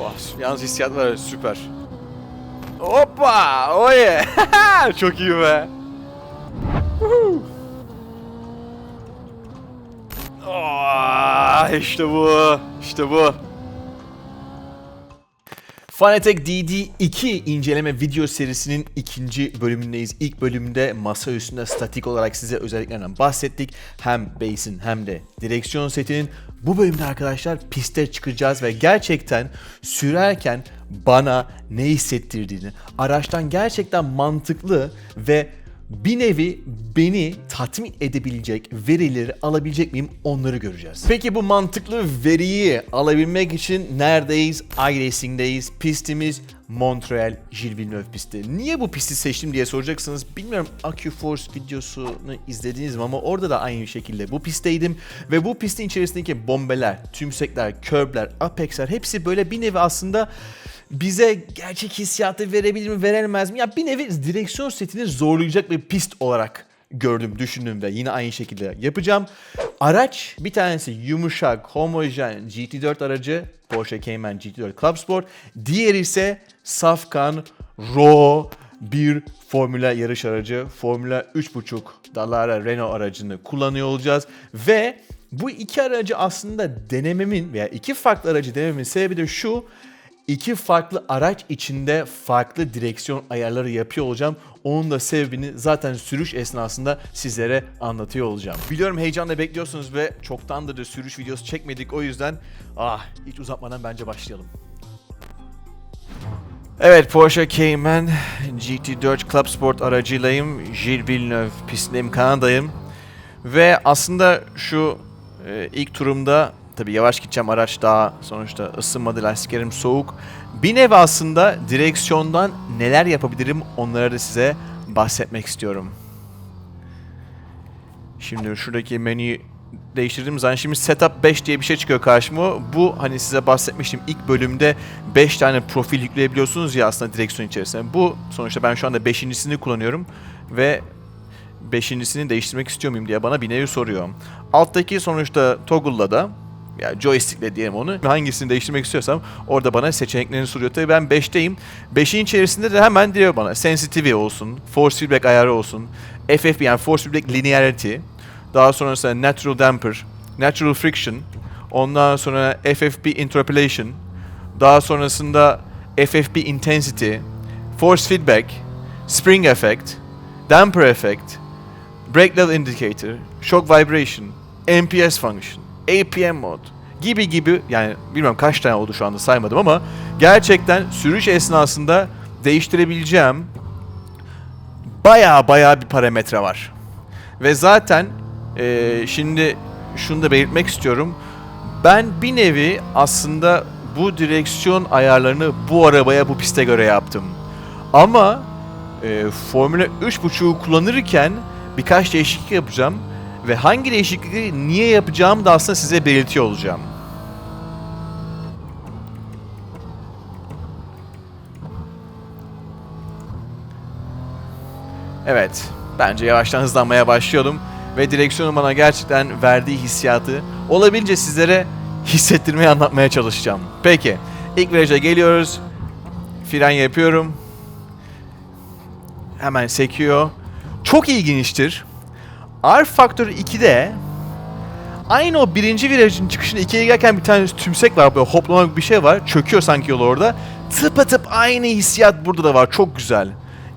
Of, yalnız hissiyat var süper. Hoppa! Oye! Çok iyi be. Oh, işte bu. İşte bu. Fanatec DD2 inceleme video serisinin ikinci bölümündeyiz. İlk bölümde masa üstünde statik olarak size özelliklerinden bahsettik. Hem base'in hem de direksiyon setinin. Bu bölümde arkadaşlar piste çıkacağız ve gerçekten sürerken bana ne hissettirdiğini, araçtan gerçekten mantıklı ve bir nevi beni tatmin edebilecek verileri alabilecek miyim onları göreceğiz. Peki bu mantıklı veriyi alabilmek için neredeyiz? iRacing'deyiz. Pistimiz Montreal Gilles Villeneuve pisti. Niye bu pisti seçtim diye soracaksınız. Bilmiyorum AccuForce videosunu izlediniz mi ama orada da aynı şekilde bu pistteydim. Ve bu pistin içerisindeki bombeler, tümsekler, körbler, apexler hepsi böyle bir nevi aslında bize gerçek hissiyatı verebilir mi veremez mi? Ya bir nevi direksiyon setini zorlayacak bir pist olarak gördüm, düşündüm ve yine aynı şekilde yapacağım. Araç bir tanesi yumuşak, homojen GT4 aracı Porsche Cayman GT4 Club Sport. Diğeri ise safkan, raw bir Formula yarış aracı. Formula 3.5 Dallara Renault aracını kullanıyor olacağız. Ve bu iki aracı aslında denememin veya iki farklı aracı denememin sebebi de şu. İki farklı araç içinde farklı direksiyon ayarları yapıyor olacağım. Onun da sebebini zaten sürüş esnasında sizlere anlatıyor olacağım. Biliyorum heyecanla bekliyorsunuz ve çoktandır da sürüş videosu çekmedik. O yüzden ah hiç uzatmadan bence başlayalım. Evet Porsche Cayman GT4 Club Sport aracıylayım. Gilles Villeneuve pistindeyim, Kanada'yım. Ve aslında şu e, ilk turumda tabii yavaş gideceğim araç daha sonuçta ısınmadı lastiklerim soğuk. Bir nevi aslında direksiyondan neler yapabilirim onlara da size bahsetmek istiyorum. Şimdi şuradaki menüyü değiştirdiğim zaman şimdi setup 5 diye bir şey çıkıyor karşıma. Bu hani size bahsetmiştim ilk bölümde 5 tane profil yükleyebiliyorsunuz ya aslında direksiyon içerisinde. Bu sonuçta ben şu anda 5.sini kullanıyorum ve beşincisini değiştirmek istiyor muyum diye bana bir nevi soruyor. Alttaki sonuçta toggle'la da ya joystick'le diyelim onu. Hangisini değiştirmek istiyorsam orada bana seçeneklerini soruyor. Tabii ben 5'teyim. 5'in içerisinde de hemen diyor bana sensitivity olsun, force feedback ayarı olsun, FFB yani force feedback linearity, daha sonrasında natural damper, natural friction, ondan sonra FFB interpolation, daha sonrasında FFB intensity, force feedback, spring effect, damper effect, brake level indicator, shock vibration, MPS function, APM mod gibi gibi yani bilmiyorum kaç tane oldu şu anda saymadım ama gerçekten sürüş esnasında değiştirebileceğim baya baya bir parametre var. Ve zaten eee, şimdi şunu da belirtmek istiyorum. Ben bir nevi aslında bu direksiyon ayarlarını bu arabaya bu piste göre yaptım. Ama e, Formula 3.5'u kullanırken birkaç değişiklik yapacağım. Ve hangi değişiklikleri niye yapacağımı da aslında size belirtiyor olacağım. Evet, bence yavaştan hızlanmaya başlayalım. Ve direksiyonun bana gerçekten verdiği hissiyatı olabildiğince sizlere hissettirmeye anlatmaya çalışacağım. Peki, ilk viraja geliyoruz. Fren yapıyorum. Hemen sekiyor. Çok ilginçtir. R Factor 2'de aynı o birinci virajın çıkışında ikiye girerken bir tane tümsek var böyle hoplama bir şey var. Çöküyor sanki yol orada. Tıpatıp aynı hissiyat burada da var. Çok güzel.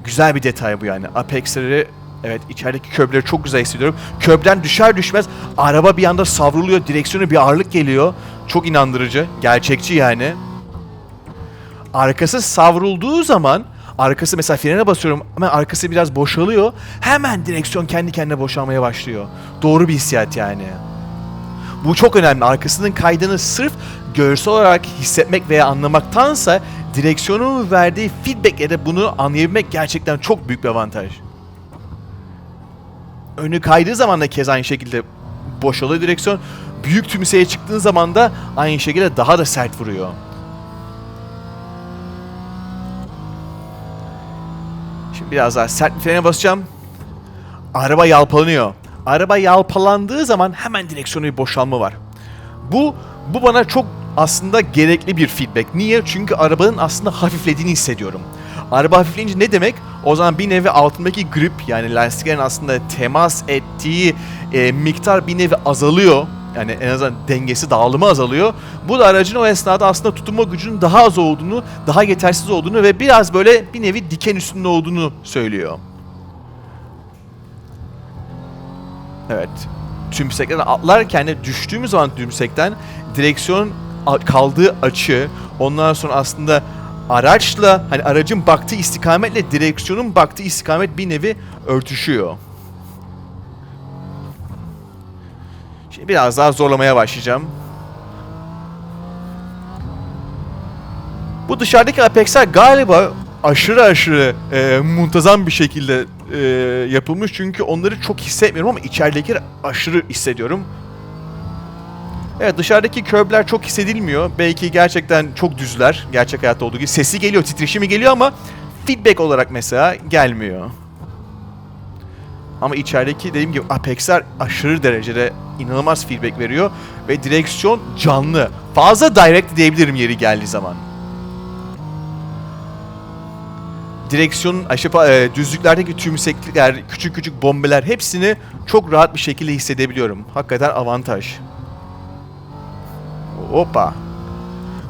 Güzel bir detay bu yani. Apex'leri evet içerideki köprüleri çok güzel hissediyorum. Köprüden düşer düşmez araba bir anda savruluyor. Direksiyonu bir ağırlık geliyor. Çok inandırıcı. Gerçekçi yani. Arkası savrulduğu zaman arkası mesela frene basıyorum hemen arkası biraz boşalıyor. Hemen direksiyon kendi kendine boşalmaya başlıyor. Doğru bir hissiyat yani. Bu çok önemli. Arkasının kaydını sırf görsel olarak hissetmek veya anlamaktansa direksiyonun verdiği feedback da bunu anlayabilmek gerçekten çok büyük bir avantaj. Önü kaydığı zaman da kez aynı şekilde boşalıyor direksiyon. Büyük tümseye çıktığın zaman da aynı şekilde daha da sert vuruyor. Biraz daha sert bir frene basacağım. Araba yalpalanıyor. Araba yalpalandığı zaman hemen direksiyonu bir boşalma var. Bu bu bana çok aslında gerekli bir feedback. Niye? Çünkü arabanın aslında hafiflediğini hissediyorum. Araba hafifleyince ne demek? O zaman bir nevi altındaki grip yani lastiklerin aslında temas ettiği e, miktar bir nevi azalıyor. Yani en azından dengesi, dağılımı azalıyor. Bu da aracın o esnada aslında tutunma gücünün daha az olduğunu, daha yetersiz olduğunu ve biraz böyle bir nevi diken üstünde olduğunu söylüyor. Evet. Tümsekten atlarken de düştüğümüz zaman tümsekten direksiyon kaldığı açı ondan sonra aslında araçla hani aracın baktığı istikametle direksiyonun baktığı istikamet bir nevi örtüşüyor. Şimdi biraz daha zorlamaya başlayacağım. Bu dışarıdaki Apex'ler galiba aşırı aşırı e, muntazam bir şekilde e, yapılmış çünkü onları çok hissetmiyorum ama içeridekileri aşırı hissediyorum. Evet dışarıdaki körbler çok hissedilmiyor. Belki gerçekten çok düzler. Gerçek hayatta olduğu gibi. Sesi geliyor, titreşimi geliyor ama feedback olarak mesela gelmiyor. Ama içerideki dediğim gibi Apex'ler aşırı derecede inanılmaz feedback veriyor. Ve direksiyon canlı. Fazla direct diyebilirim yeri geldiği zaman. direksiyonun aşağı e, düzlüklerdeki tümseklikler, küçük küçük bombeler hepsini çok rahat bir şekilde hissedebiliyorum. Hakikaten avantaj. Hoppa.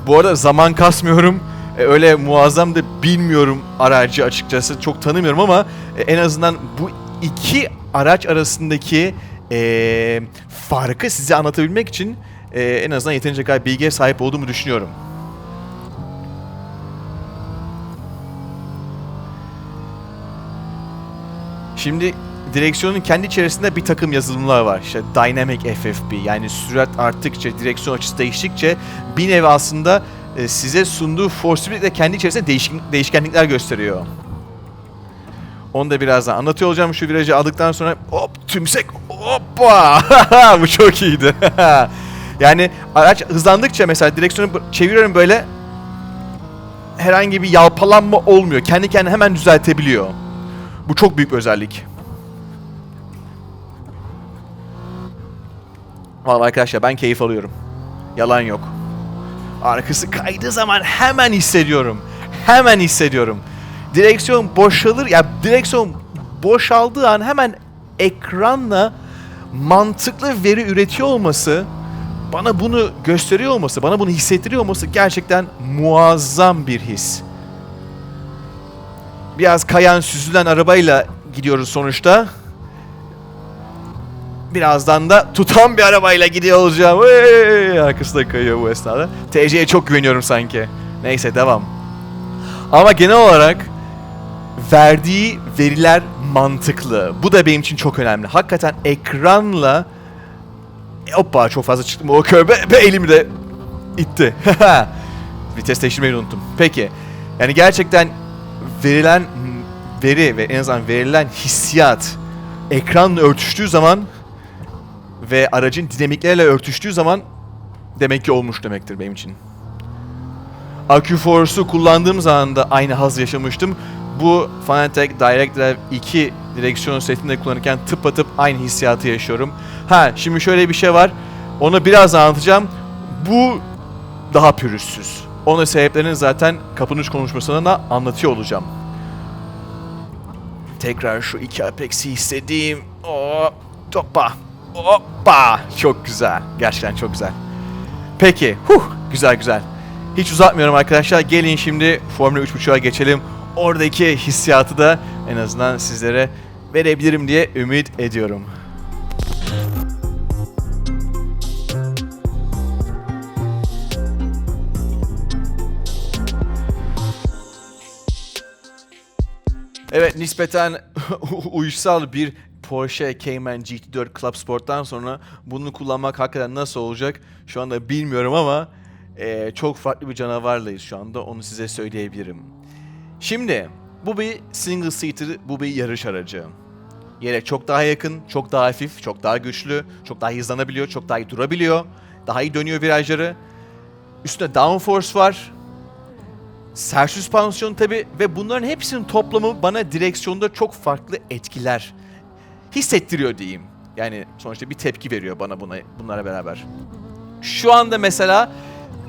Bu arada zaman kasmıyorum. E, öyle muazzam da bilmiyorum aracı açıkçası. Çok tanımıyorum ama e, en azından bu iki araç arasındaki e, farkı size anlatabilmek için e, en azından yeterince kadar bilgiye sahip olduğumu düşünüyorum. Şimdi direksiyonun kendi içerisinde bir takım yazılımlar var. İşte Dynamic FFB yani sürat arttıkça, direksiyon açısı değiştikçe bir nevi aslında size sunduğu force de kendi içerisinde değişik, değişkenlikler gösteriyor. Onu da birazdan anlatıyor olacağım şu virajı aldıktan sonra hop tümsek hoppa bu çok iyiydi. yani araç hızlandıkça mesela direksiyonu çeviriyorum böyle herhangi bir yalpalanma olmuyor. Kendi kendine hemen düzeltebiliyor. Bu çok büyük bir özellik. Vallahi arkadaşlar ben keyif alıyorum. Yalan yok. Arkası kaydığı zaman hemen hissediyorum. Hemen hissediyorum. Direksiyon boşalır ya direksiyon boşaldığı an hemen ekranla mantıklı veri üretiyor olması bana bunu gösteriyor olması, bana bunu hissettiriyor olması gerçekten muazzam bir his biraz kayan süzülen arabayla gidiyoruz sonuçta. Birazdan da tutan bir arabayla gidiyor olacağım. Hey! Arkası da kayıyor bu esnada. TC'ye çok güveniyorum sanki. Neyse devam. Ama genel olarak verdiği veriler mantıklı. Bu da benim için çok önemli. Hakikaten ekranla E, Hoppa çok fazla çıktım o körbe ve elimi de itti. Vites değiştirmeyi unuttum. Peki. Yani gerçekten verilen veri ve en azından verilen hissiyat ekranla örtüştüğü zaman ve aracın dinamikleriyle örtüştüğü zaman demek ki olmuş demektir benim için. AccuForce'u kullandığım zaman da aynı haz yaşamıştım. Bu Fanatec Direct Drive 2 direksiyon setinde kullanırken tıpatıp aynı hissiyatı yaşıyorum. Ha şimdi şöyle bir şey var. Onu biraz anlatacağım. Bu daha pürüzsüz. Onun sebeplerini zaten kapınış konuşmasında da anlatıyor olacağım. Tekrar şu iki Apex'i istediğim. Oh, hoppa. Hoppa. Çok güzel. Gerçekten çok güzel. Peki. Huh, güzel güzel. Hiç uzatmıyorum arkadaşlar. Gelin şimdi Formula 3.5'a geçelim. Oradaki hissiyatı da en azından sizlere verebilirim diye ümit ediyorum. Evet nispeten uysal bir Porsche Cayman GT4 Club Sport'tan sonra bunu kullanmak hakikaten nasıl olacak şu anda bilmiyorum ama eee, çok farklı bir canavarlayız şu anda onu size söyleyebilirim. Şimdi bu bir single seater, bu bir yarış aracı. Yere çok daha yakın, çok daha hafif, çok daha güçlü, çok daha hızlanabiliyor, çok daha iyi durabiliyor, daha iyi dönüyor virajları. Üstünde downforce var, Sert süspansiyon tabi ve bunların hepsinin toplamı bana direksiyonda çok farklı etkiler hissettiriyor diyeyim. Yani sonuçta bir tepki veriyor bana buna bunlara beraber. Şu anda mesela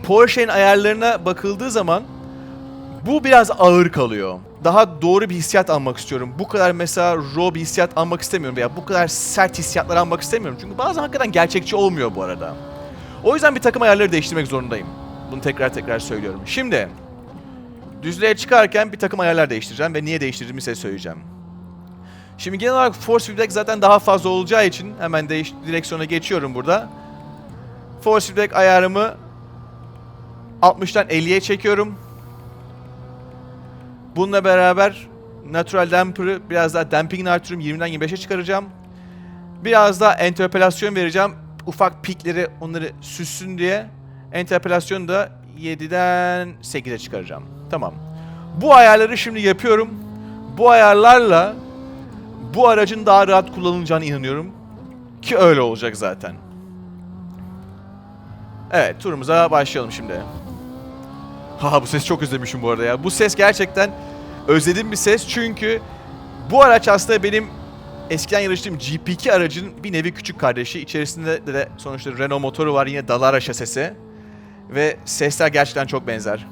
Porsche'nin ayarlarına bakıldığı zaman bu biraz ağır kalıyor. Daha doğru bir hissiyat almak istiyorum. Bu kadar mesela raw bir hissiyat almak istemiyorum veya bu kadar sert hissiyatlar almak istemiyorum. Çünkü bazen hakikaten gerçekçi olmuyor bu arada. O yüzden bir takım ayarları değiştirmek zorundayım. Bunu tekrar tekrar söylüyorum. Şimdi düzlüğe çıkarken bir takım ayarlar değiştireceğim ve niye değiştirdiğimi size söyleyeceğim. Şimdi genel olarak force feedback zaten daha fazla olacağı için hemen değiş direksiyona geçiyorum burada. Force feedback ayarımı 60'tan 50'ye çekiyorum. Bununla beraber natural damper'ı biraz daha dampingini artırıyorum. 20'den 25'e çıkaracağım. Biraz daha enterpolasyon vereceğim. Ufak pikleri onları süssün diye. Enterpolasyonu da 7'den 8'e çıkaracağım. Tamam. Bu ayarları şimdi yapıyorum. Bu ayarlarla bu aracın daha rahat kullanılacağına inanıyorum. Ki öyle olacak zaten. Evet turumuza başlayalım şimdi. Ha bu sesi çok özlemişim bu arada ya. Bu ses gerçekten özlediğim bir ses çünkü bu araç aslında benim eskiden yarıştığım GP2 aracın bir nevi küçük kardeşi. İçerisinde de sonuçta Renault motoru var yine Dallara şasisi. Ve sesler gerçekten çok benzer.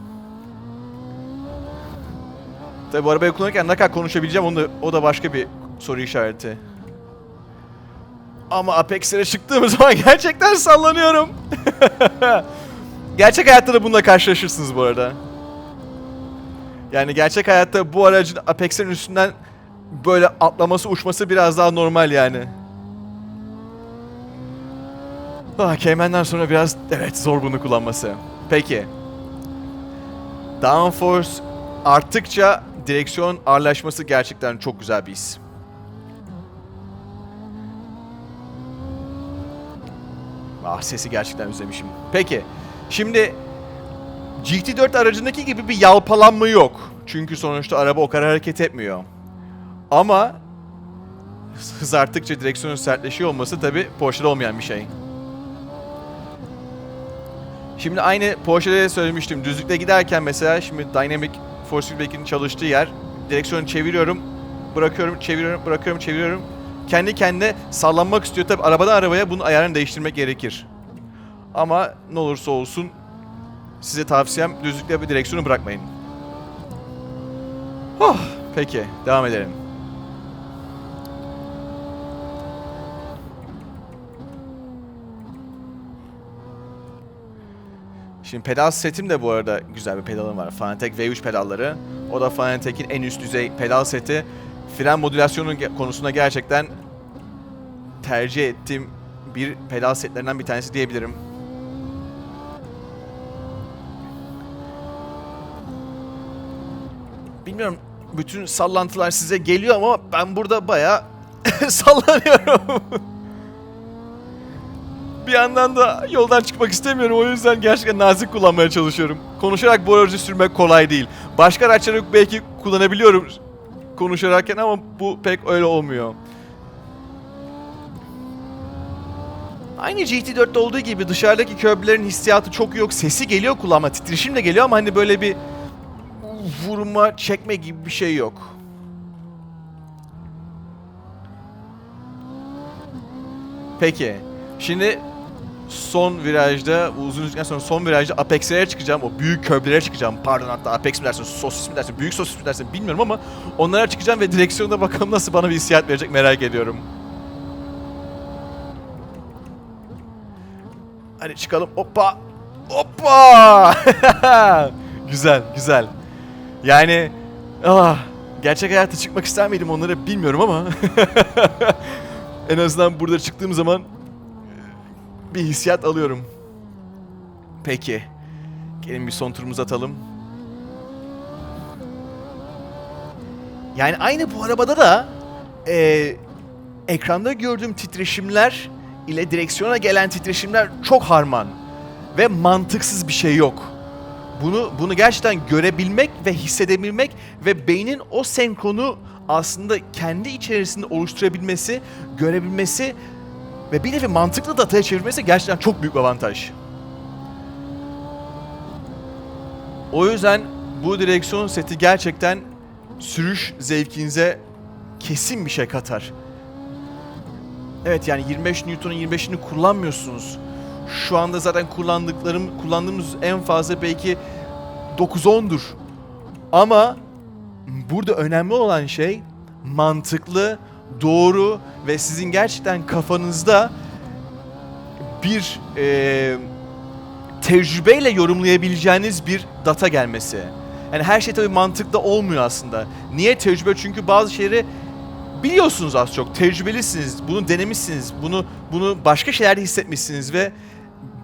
Tabi bu arabayı kullanırken ne kadar konuşabileceğim onu da, o da başka bir soru işareti. Ama Apex'lere çıktığım zaman gerçekten sallanıyorum. Gerçek hayatta da bununla karşılaşırsınız bu arada. Yani gerçek hayatta bu aracın Apex'in üstünden böyle atlaması, uçması biraz daha normal yani. Ah, Cayman'dan sonra biraz evet zor bunu kullanması. Peki. Downforce arttıkça direksiyon ağırlaşması gerçekten çok güzel bir his. Ah sesi gerçekten özlemişim. Peki. Şimdi GT4 aracındaki gibi bir yalpalanma yok. Çünkü sonuçta araba o kadar hareket etmiyor. Ama hız arttıkça direksiyonun sertleşiyor olması tabi Porsche'de olmayan bir şey. Şimdi aynı Porsche'de de söylemiştim. Düzlükte giderken mesela şimdi Dynamic Force Feedback'in çalıştığı yer. Direksiyonu çeviriyorum, bırakıyorum, çeviriyorum, bırakıyorum, çeviriyorum. Kendi kendine sallanmak istiyor. Tabi arabadan arabaya bunun ayarını değiştirmek gerekir. Ama ne olursa olsun size tavsiyem düzlükte bir direksiyonu bırakmayın. Oh, peki devam edelim. Şimdi pedal setim de bu arada güzel bir pedalım var. Fanatec V3 pedalları. O da Fanatec'in en üst düzey pedal seti. Fren modülasyonu konusunda gerçekten tercih ettiğim bir pedal setlerinden bir tanesi diyebilirim. Bilmiyorum bütün sallantılar size geliyor ama ben burada bayağı sallanıyorum. bir yandan da yoldan çıkmak istemiyorum o yüzden gerçekten nazik kullanmaya çalışıyorum. Konuşarak bu aracı sürmek kolay değil. Başka araçları belki kullanabiliyorum konuşarken ama bu pek öyle olmuyor. Aynı GT4'te olduğu gibi dışarıdaki köprülerin hissiyatı çok yok. Sesi geliyor kulağıma, titreşim de geliyor ama hani böyle bir vurma, çekme gibi bir şey yok. Peki. Şimdi son virajda, uzun yüzden sonra son virajda Apex'lere çıkacağım. O büyük köprülere çıkacağım. Pardon hatta Apex mi dersin, sosis mi dersin, büyük sosis mi dersin bilmiyorum ama onlara çıkacağım ve direksiyonda bakalım nasıl bana bir hissiyat verecek merak ediyorum. Hadi çıkalım. Hoppa. Hoppa. güzel, güzel. Yani ah, gerçek hayata çıkmak ister miydim onları bilmiyorum ama en azından burada çıktığım zaman bir hissiyat alıyorum. Peki. Gelin bir son turumuzu atalım. Yani aynı bu arabada da eee, ekranda gördüğüm titreşimler ile direksiyona gelen titreşimler çok harman ve mantıksız bir şey yok. Bunu bunu gerçekten görebilmek ve hissedebilmek ve beynin o senkronu aslında kendi içerisinde oluşturabilmesi, görebilmesi ve bir nevi mantıklı dataya çevirmesi gerçekten çok büyük bir avantaj. O yüzden bu direksiyon seti gerçekten sürüş zevkinize kesin bir şey katar. Evet yani 25 Newton'un 25'ini kullanmıyorsunuz. Şu anda zaten kullandıklarım kullandığımız en fazla belki 9-10'dur. Ama burada önemli olan şey mantıklı, doğru ve sizin gerçekten kafanızda bir eee tecrübeyle yorumlayabileceğiniz bir data gelmesi. Yani her şey tabii mantıklı olmuyor aslında. Niye tecrübe? Çünkü bazı şeyleri biliyorsunuz az çok. Tecrübelisiniz. Bunu denemişsiniz. Bunu bunu başka şeylerde hissetmişsiniz ve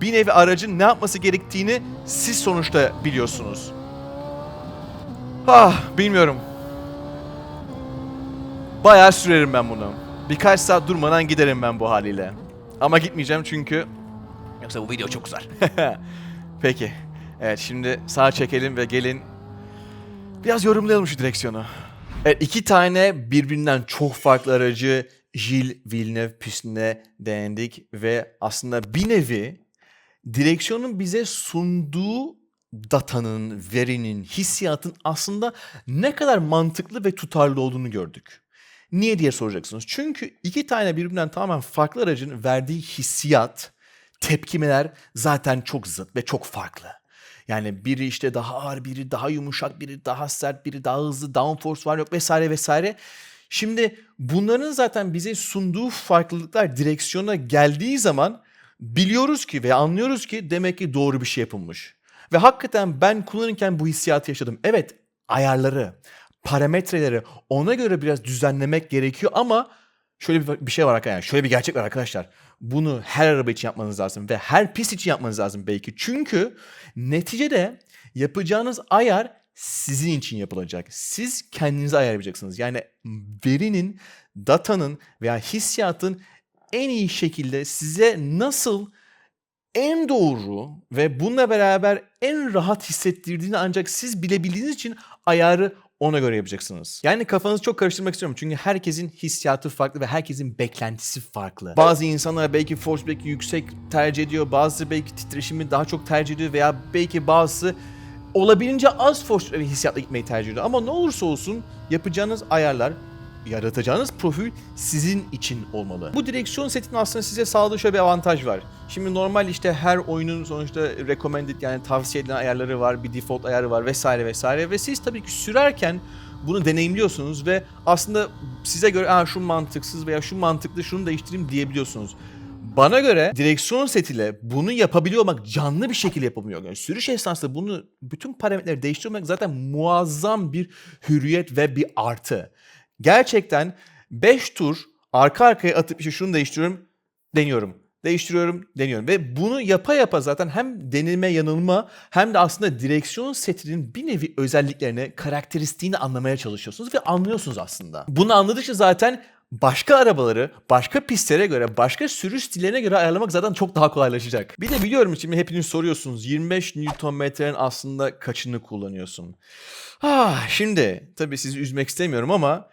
bir nevi aracın ne yapması gerektiğini siz sonuçta biliyorsunuz. Ah bilmiyorum. Bayağı sürerim ben bunu. Birkaç saat durmadan giderim ben bu haliyle. Ama gitmeyeceğim çünkü yoksa bu video çok uzar. Peki. Evet şimdi sağa çekelim ve gelin biraz yorumlayalım şu direksiyonu. Evet iki tane birbirinden çok farklı aracı Gilles Villeneuve pistine değindik ve aslında bir nevi direksiyonun bize sunduğu datanın, verinin, hissiyatın aslında ne kadar mantıklı ve tutarlı olduğunu gördük. Niye diye soracaksınız. Çünkü iki tane birbirinden tamamen farklı aracın verdiği hissiyat, tepkimeler zaten çok zıt ve çok farklı. Yani biri işte daha ağır, biri daha yumuşak, biri daha sert, biri daha hızlı, downforce var yok vesaire vesaire. Şimdi bunların zaten bize sunduğu farklılıklar direksiyona geldiği zaman biliyoruz ki ve anlıyoruz ki demek ki doğru bir şey yapılmış. Ve hakikaten ben kullanırken bu hissiyatı yaşadım. Evet ayarları, parametreleri ona göre biraz düzenlemek gerekiyor ama şöyle bir, şey var arkadaşlar. Şöyle bir gerçek var arkadaşlar. Bunu her araba için yapmanız lazım ve her pist için yapmanız lazım belki. Çünkü neticede yapacağınız ayar sizin için yapılacak. Siz kendinize ayarlayacaksınız. Yani verinin, datanın veya hissiyatın en iyi şekilde size nasıl en doğru ve bununla beraber en rahat hissettirdiğini ancak siz bilebildiğiniz için ayarı ona göre yapacaksınız. Yani kafanızı çok karıştırmak istiyorum. Çünkü herkesin hissiyatı farklı ve herkesin beklentisi farklı. Bazı insanlar belki force break'i yüksek tercih ediyor. Bazısı belki titreşimi daha çok tercih ediyor. Veya belki bazısı olabildiğince az force ve hissiyatla gitmeyi tercih ediyor. Ama ne olursa olsun yapacağınız ayarlar yaratacağınız profil sizin için olmalı. Bu direksiyon setinin aslında size sağladığı şöyle bir avantaj var. Şimdi normal işte her oyunun sonuçta recommended yani tavsiye edilen ayarları var, bir default ayarı var vesaire vesaire ve siz tabii ki sürerken bunu deneyimliyorsunuz ve aslında size göre Aa, şu mantıksız veya şu mantıklı şunu değiştireyim diyebiliyorsunuz. Bana göre direksiyon setiyle bunu yapabiliyor olmak canlı bir şekilde yapabiliyor. Yani sürüş esnasında bunu bütün parametreleri değiştirmek zaten muazzam bir hürriyet ve bir artı gerçekten 5 tur arka arkaya atıp işte şunu değiştiriyorum, deniyorum. Değiştiriyorum, deniyorum. Ve bunu yapa yapa zaten hem denilme yanılma hem de aslında direksiyon setinin bir nevi özelliklerini, karakteristiğini anlamaya çalışıyorsunuz ve anlıyorsunuz aslında. Bunu anladıkça zaten başka arabaları başka pistlere göre, başka sürüş stillerine göre ayarlamak zaten çok daha kolaylaşacak. Bir de biliyorum şimdi hepiniz soruyorsunuz 25 Nm'nin aslında kaçını kullanıyorsun? Ah, şimdi tabii sizi üzmek istemiyorum ama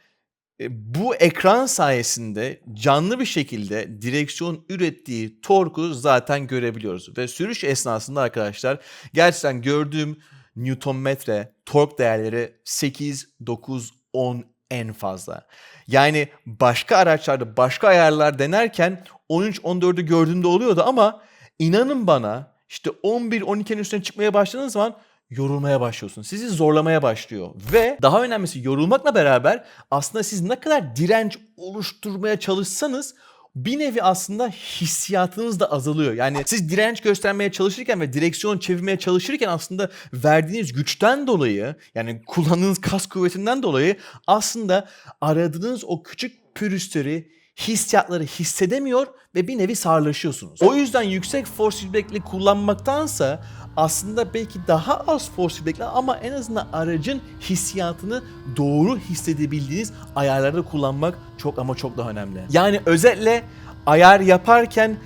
bu ekran sayesinde canlı bir şekilde direksiyon ürettiği torku zaten görebiliyoruz. Ve sürüş esnasında arkadaşlar gerçekten gördüğüm Newtonmetre tork değerleri 8, 9, 10 en fazla. Yani başka araçlarda başka ayarlar denerken 13-14'ü gördüğümde oluyordu ama inanın bana işte 11-12'nin üstüne çıkmaya başladığınız zaman yorulmaya başlıyorsun. Sizi zorlamaya başlıyor. Ve daha önemlisi yorulmakla beraber aslında siz ne kadar direnç oluşturmaya çalışsanız bir nevi aslında hissiyatınız da azalıyor. Yani siz direnç göstermeye çalışırken ve direksiyon çevirmeye çalışırken aslında verdiğiniz güçten dolayı yani kullandığınız kas kuvvetinden dolayı aslında aradığınız o küçük pürüzleri hissiyatları hissedemiyor ve bir nevi sağırlaşıyorsunuz. O yüzden yüksek force feedback'li kullanmaktansa aslında belki daha az force feedback'li ama en azından aracın hissiyatını doğru hissedebildiğiniz ayarlarda kullanmak çok ama çok daha önemli. Yani özetle ayar yaparken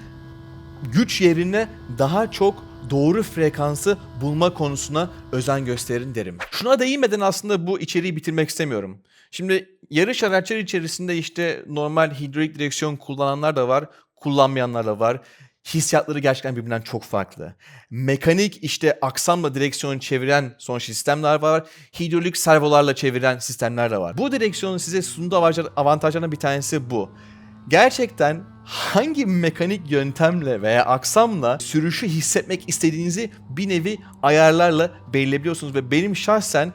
güç yerine daha çok doğru frekansı bulma konusuna özen gösterin derim. Şuna değinmeden aslında bu içeriği bitirmek istemiyorum. Şimdi yarış araçları içerisinde işte normal hidrolik direksiyon kullananlar da var, kullanmayanlar da var. Hissiyatları gerçekten birbirinden çok farklı. Mekanik işte aksamla direksiyonu çeviren son sistemler var. Hidrolik servolarla çeviren sistemler de var. Bu direksiyonun size sunduğu avantajlarından bir tanesi bu gerçekten hangi mekanik yöntemle veya aksamla sürüşü hissetmek istediğinizi bir nevi ayarlarla belirleyebiliyorsunuz ve benim şahsen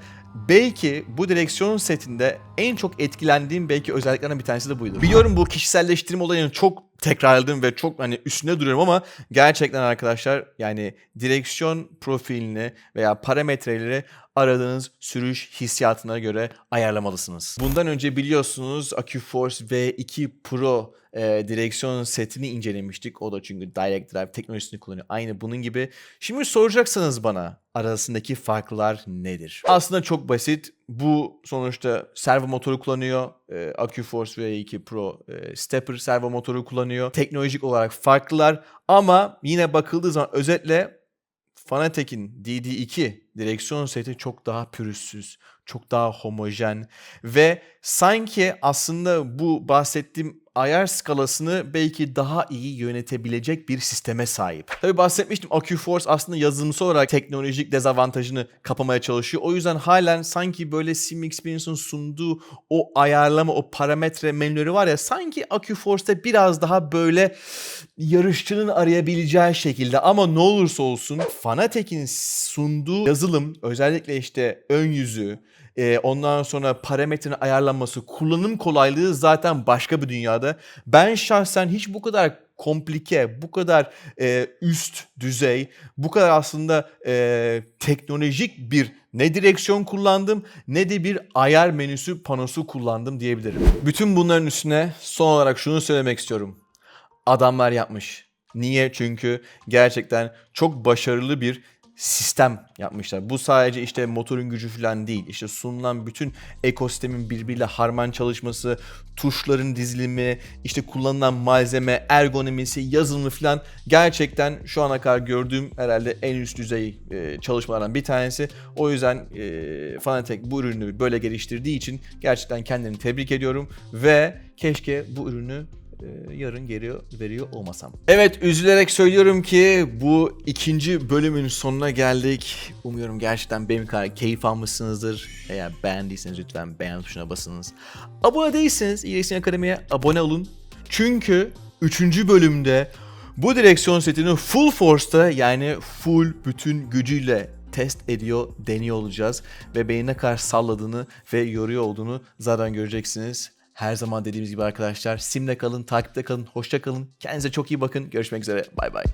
belki bu direksiyon setinde en çok etkilendiğim belki özelliklerden bir tanesi de buydu. Biliyorum bu kişiselleştirme olayını çok tekrarladım ve çok hani üstüne duruyorum ama gerçekten arkadaşlar yani direksiyon profilini veya parametreleri aradığınız sürüş hissiyatına göre ayarlamalısınız. Bundan önce biliyorsunuz AccuForce V2 Pro e, direksiyon setini incelemiştik. O da çünkü Direct Drive teknolojisini kullanıyor. Aynı bunun gibi. Şimdi soracaksanız bana arasındaki farklar nedir? Aslında çok basit. Bu sonuçta servo motoru kullanıyor. E, AccuForce V2 Pro e, stepper servo motoru kullanıyor. Teknolojik olarak farklılar ama yine bakıldığı zaman özetle Fanatec'in DD2 direksiyon seti çok daha pürüzsüz, çok daha homojen ve sanki aslında bu bahsettiğim ayar skalasını belki daha iyi yönetebilecek bir sisteme sahip. Tabi bahsetmiştim AccuForce aslında yazılımsal olarak teknolojik dezavantajını kapamaya çalışıyor. O yüzden halen sanki böyle Sim Experience'ın sunduğu o ayarlama, o parametre menüleri var ya sanki AccuForce'da biraz daha böyle yarışçının arayabileceği şekilde ama ne olursa olsun Fanatec'in sunduğu yazılım özellikle işte ön yüzü, e, ondan sonra parametrenin ayarlanması, kullanım kolaylığı zaten başka bir dünyada. Ben şahsen hiç bu kadar komplike, bu kadar e, üst düzey, bu kadar aslında e, teknolojik bir ne direksiyon kullandım ne de bir ayar menüsü panosu kullandım diyebilirim. Bütün bunların üstüne son olarak şunu söylemek istiyorum. Adamlar yapmış. Niye? Çünkü gerçekten çok başarılı bir sistem yapmışlar. Bu sadece işte motorun gücü falan değil. İşte sunulan bütün ekosistemin birbiriyle harman çalışması, tuşların dizilimi, işte kullanılan malzeme, ergonomisi, yazılımı falan gerçekten şu ana kadar gördüğüm herhalde en üst düzey e, çalışmalardan bir tanesi. O yüzden e, Fanatec bu ürünü böyle geliştirdiği için gerçekten kendini tebrik ediyorum ve keşke bu ürünü yarın geri veriyor olmasam. Evet üzülerek söylüyorum ki bu ikinci bölümün sonuna geldik. Umuyorum gerçekten benim kadar keyif almışsınızdır. Eğer beğendiyseniz lütfen beğen tuşuna basınız. Abone değilseniz İyileşsin Akademi'ye abone olun. Çünkü 3. bölümde bu direksiyon setini full force'ta yani full bütün gücüyle test ediyor, deniyor olacağız. Ve beni ne kadar salladığını ve yoruyor olduğunu zaten göreceksiniz. Her zaman dediğimiz gibi arkadaşlar simle kalın, takipte kalın, hoşça kalın. Kendinize çok iyi bakın. Görüşmek üzere. Bay bay.